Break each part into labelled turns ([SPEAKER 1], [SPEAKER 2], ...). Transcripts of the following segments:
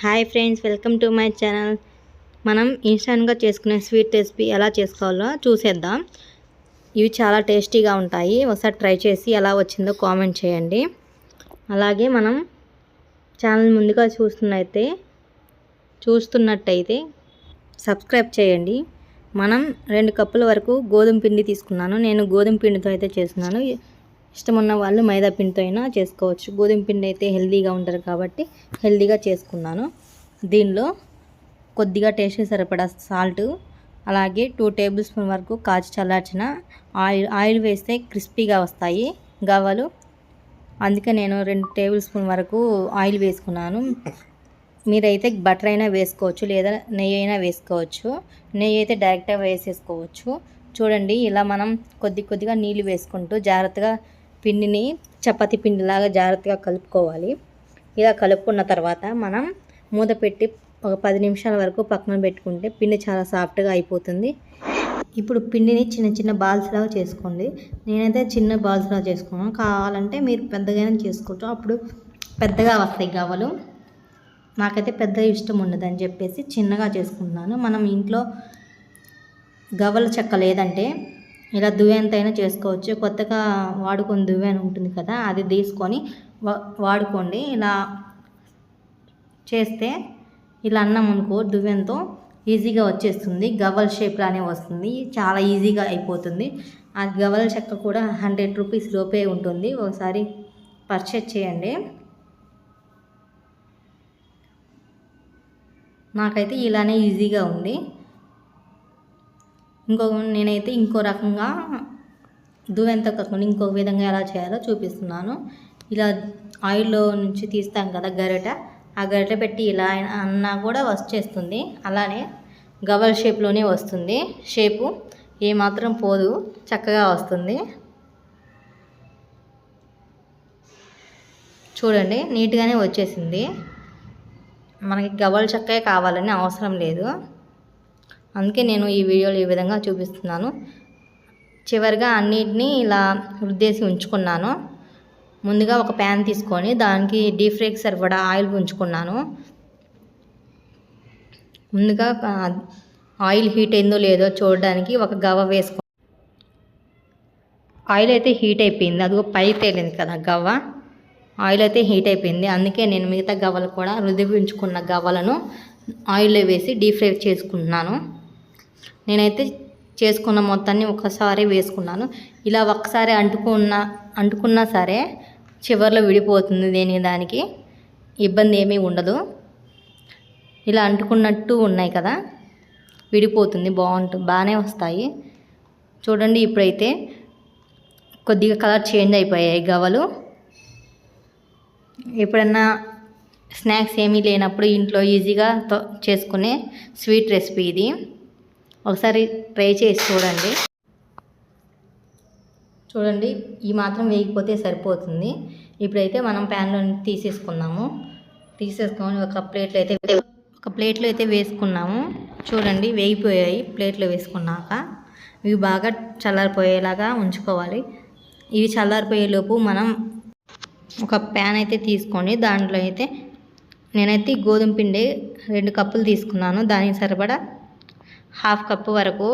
[SPEAKER 1] Hi friends welcome to my channel. మనం ఇన్స్టాంట్గా చేసుకునే స్వీట్ రెసిపీ ఎలా చేసుకోవాలో చూసేద్దాం. ఇవి చాలా టేస్టీగా ఉంటాయి. ఒకసారి ట్రై చేసి ఎలా వచ్చిందో కామెంట్ చేయండి. అలాగే మనం ఛానల్ ముందుగా చూస్తున్నైతే చూస్తున్నట్టయితే సబ్స్క్రైబ్ చేయండి. మనం రెండు కప్పుల వరకు గోధుమ పిండి తీసుకున్నాను. నేను గోధుమ పిండితో అయితే చేస్తున్నాను. ఇష్టం ఉన్న వాళ్ళు మైదా పిండితో అయినా చేసుకోవచ్చు. గోధుమ పిండి అయితే హెల్దీగా ఉంటారు కాబట్టి హెల్తీగా చేసుకున్నాను. దీనిలో కొద్దిగా టేస్ట్ సరిపడా సాల్ట్ అలాగే టూ టేబుల్ స్పూన్ వరకు కాచి చల్లార్చిన ఆయిల్ ఆయిల్ వేస్తే క్రిస్పీగా వస్తాయి గవ్వలు. అందుకే నేను రెండు టేబుల్ స్పూన్ వరకు ఆయిల్ వేసుకున్నాను. మీరైతే బటర్ అయినా వేసుకోవచ్చు లేదా నెయ్యి అయినా వేసుకోవచ్చు. నెయ్యి అయితే డైరెక్ట్గా వేసేసుకోవచ్చు. చూడండి ఇలా మనం కొద్ది కొద్దిగా నీళ్ళు వేసుకుంటూ జాగ్రత్తగా పిండిని చపాతీ పిండిలాగా జాగ్రత్తగా కలుపుకోవాలి. ఇలా కలుపుకున్న తర్వాత మనం మూత పెట్టి ఒక పది నిమిషాల వరకు పక్కన పెట్టుకుంటే పిండి చాలా సాఫ్ట్గా అయిపోతుంది. ఇప్పుడు పిండిని చిన్న చిన్న బాల్స్ లాగా చేసుకోండి. నేనైతే చిన్న బాల్స్ లాగా చేసుకున్నాను. కావాలంటే మీరు పెద్దగానే చేసుకోవచ్చు. అప్పుడు పెద్దగా వస్తాయి గవ్వలు. నాకైతే పెద్ద ఇష్టం ఉండదని చెప్పేసి చిన్నగా చేసుకుంటున్నాను. మనం ఇంట్లో గవ్వల చెక్క లేదంటే ఇలా దువ్వెంతైనా చేసుకోవచ్చు. కొత్తగా వాడుకొని దువ్వెన ఉంటుంది కదా అది తీసుకొని వాడుకోండి. ఇలా చేస్తే ఇలా అన్నం అనుకో దువ్వెంతో ఈజీగా వచ్చేస్తుంది. గవల్ షేప్లానే వస్తుంది. చాలా ఈజీగా అయిపోతుంది. ఆ గవల్ చెక్క కూడా హండ్రెడ్ రూపీస్ లోపే ఉంటుంది. ఒకసారి పర్చేజ్ చేయండి. నాకైతే ఇలానే ఈజీగా ఉంది. ఇంకో నేనైతే ఇంకో రకంగా దువ్వెంత కాకుండా ఇంకో విధంగా ఎలా చేయాలో చూపిస్తున్నాను. ఇలా ఆయిల్లో నుంచి తీస్తాం కదా గరిట ఆ గరిట పెట్టి ఇలా అన్నా కూడా వచ్చేస్తుంది అలానే గవల్ షేప్లోనే వస్తుంది. షేపు ఏమాత్రం పోదు చక్కగా వస్తుంది. చూడండి నీట్గానే వచ్చేసింది. మనకి గవల్ చక్కే కావాలని అవసరం లేదు. అందుకే నేను ఈ వీడియోలో ఈ విధంగా చూపిస్తున్నాను. చివరిగా అన్నిటినీ ఇలా రుద్దేసి ఉంచుకున్నాను. ముందుగా ఒక ప్యాన్ తీసుకొని దానికి డీప్ ఫ్రైకి సరిపడా ఆయిల్ ఉంచుకున్నాను. ముందుగా ఆయిల్ హీట్ అయిందో లేదో చూడడానికి ఒక గవ్వ వేసుకో ఆయిల్ అయితే హీట్ అయిపోయింది. అది పై తేలింది కదా గవ్వ. ఆయిల్ అయితే హీట్ అయిపోయింది. అందుకే నేను మిగతా గవ్వలు కూడా రుదిపించుకున్న గవ్వలను ఆయిల్లో వేసి డీప్ ఫ్రై చేసుకుంటున్నాను. నేనైతే చేసుకున్న మొత్తాన్ని ఒకసారి వేసుకున్నాను. ఇలా ఒక్కసారి అంటుకున్న అంటుకున్నా సరే చివరిలో విడిపోతుంది దేని దానికి. ఇబ్బంది ఏమీ ఉండదు. ఇలా అంటుకున్నట్టు ఉన్నాయి కదా విడిపోతుంది బాగుంటుంది బాగానే వస్తాయి. చూడండి ఇప్పుడైతే కొద్దిగా కలర్ చేంజ్ అయిపోయాయి గవ్వలు. ఎప్పుడన్నా స్నాక్స్ ఏమీ లేనప్పుడు ఇంట్లో ఈజీగా చేసుకునే స్వీట్ రెసిపీ ఇది. ఒకసారి ట్రై చేసి చూడండి. చూడండి ఈ మాత్రం వేయకపోతే సరిపోతుంది. ఇప్పుడైతే మనం ప్యాన్లో తీసేసుకున్నాము తీసేసుకొని ఒక ప్లేట్లో అయితే ఒక ప్లేట్లో అయితే వేసుకున్నాము. చూడండి వేగిపోయాయి ప్లేట్లో వేసుకున్నాక. ఇవి బాగా చల్లారిపోయేలాగా ఉంచుకోవాలి. ఇవి చల్లారిపోయేలోపు మనం ఒక ప్యాన్ అయితే తీసుకొని దాంట్లో అయితే నేనైతే గోధుమ పిండి రెండు కప్పులు తీసుకున్నాను. దానికి సరిపడా హాఫ్ కప్పు వరకు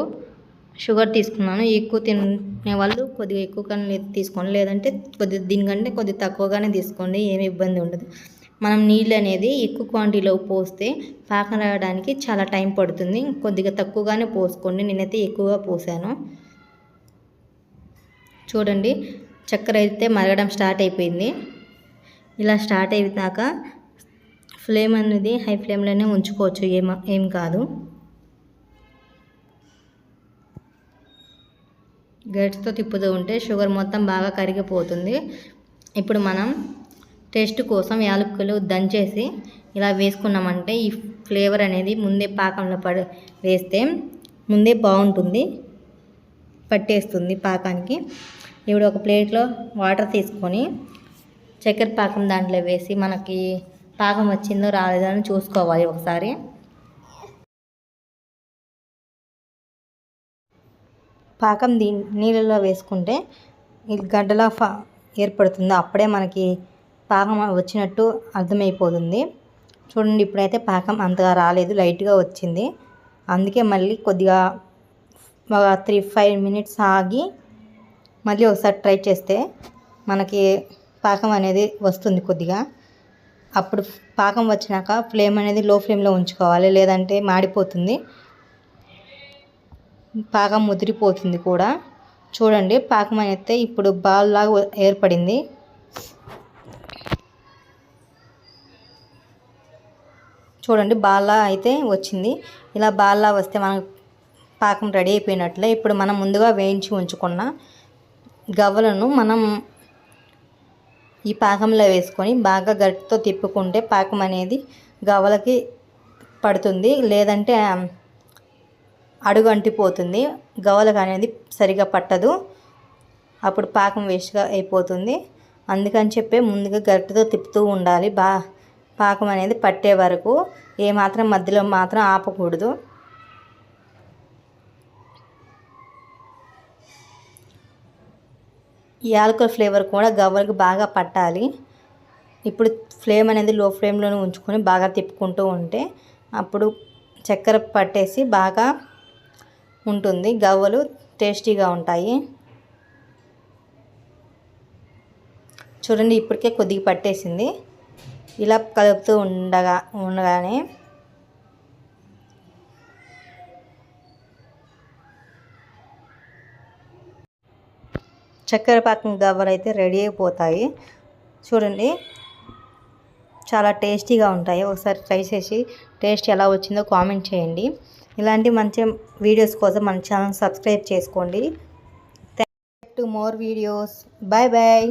[SPEAKER 1] షుగర్ తీసుకున్నాను. ఎక్కువ తినే వాళ్ళు కొద్దిగా ఎక్కువగానే తీసుకోండి. లేదంటే కొద్దిగా దీనికంటే కొద్దిగా తక్కువగానే తీసుకోండి. ఏమి ఇబ్బంది ఉండదు. మనం నీళ్ళు అనేది ఎక్కువ క్వాంటిటీలో పోస్తే పాకం రావడానికి చాలా టైం పడుతుంది. కొద్దిగా తక్కువగానే పోసుకోండి. నేనైతే ఎక్కువగా పోసాను. చూడండి చక్కెర అయితే మరగడం స్టార్ట్ అయిపోయింది. ఇలా స్టార్ట్ అయినాక ఫ్లేమ్ అనేది హై ఫ్లేమ్లోనే ఉంచుకోవచ్చు. ఏం ఏం కాదు. గట్స్తో తిప్పుతూ ఉంటే షుగర్ మొత్తం బాగా కరిగిపోతుంది. ఇప్పుడు మనం టేస్ట్ కోసం యాలకులు దంచేసి ఇలా వేసుకున్నామంటే ఈ ఫ్లేవర్ అనేది ముందే పాకంలో పడి వేస్తే ముందే బాగుంటుంది పట్టేస్తుంది పాకానికి. ఇప్పుడు ఒక ప్లేట్లో వాటర్ తీసుకొని చక్కెర పాకం దాంట్లో వేసి మనకి పాకం వచ్చిందో రాలేదో అని చూసుకోవాలి ఒకసారి. పాకం దీ నీళ్ళలో వేసుకుంటే గడ్డలా ఏర్పడుతుంది. అప్పుడే మనకి పాకం వచ్చినట్టు అర్థమైపోతుంది. చూడండి ఇప్పుడైతే పాకం అంతగా రాలేదు లైట్గా వచ్చింది. అందుకే మళ్ళీ కొద్దిగా ఒక త్రీ ఫైవ్ మినిట్స్ ఆగి మళ్ళీ ఒకసారి ట్రై చేస్తే మనకి పాకం అనేది వస్తుంది కొద్దిగా. అప్పుడు పాకం వచ్చినాక ఫ్లేమ్ అనేది లో ఫ్లేమ్లో ఉంచుకోవాలి లేదంటే మాడిపోతుంది. పాకం ముదిరిపోతుంది కూడా. చూడండి పాకం అయితే ఇప్పుడు బాల్ లాగా ఏర్పడింది. చూడండి బాల్లా అయితే వచ్చింది. ఇలా బాల్లా వస్తే మనకు పాకం రెడీ అయిపోయినట్లే. ఇప్పుడు మనం ముందుగా వేయించి ఉంచుకున్న గవ్వలను మనం ఈ పాకంలో వేసుకొని బాగా గట్టితో తిప్పుకుంటే పాకం అనేది గవ్వలకి పడుతుంది. లేదంటే అడుగు అంటిపోతుంది. గవలకు అనేది సరిగా పట్టదు. అప్పుడు పాకం వేస్ట్గా అయిపోతుంది. అందుకని చెప్పి ముందుగా గట్టితో తిప్పుతూ ఉండాలి. బా పాకం అనేది పట్టే వరకు ఏమాత్రం మధ్యలో మాత్రం ఆపకూడదు. యాలకుల ఫ్లేవర్ కూడా గవ్వలకు బాగా పట్టాలి. ఇప్పుడు ఫ్లేమ్ అనేది లో ఫ్లేమ్లోనే ఉంచుకొని బాగా తిప్పుకుంటూ ఉంటే అప్పుడు చక్కెర పట్టేసి బాగా ఉంటుంది. గవ్వలు టేస్టీగా ఉంటాయి. చూడండి ఇప్పటికే కొద్దిగా పట్టేసింది. ఇలా కలుపుతూ ఉండగా ఉండగానే చక్కెర పాకం గవ్వలు అయితే రెడీ అయిపోతాయి. చూడండి చాలా టేస్టీగా ఉంటాయి. ఒకసారి ట్రై చేసి టేస్ట్ ఎలా వచ్చిందో కామెంట్ చేయండి. ఇలాంటి మంచి వీడియోస్ కోసం మన ఛానల్ సబ్స్క్రైబ్ చేసుకోండి. Thank to more videos bye bye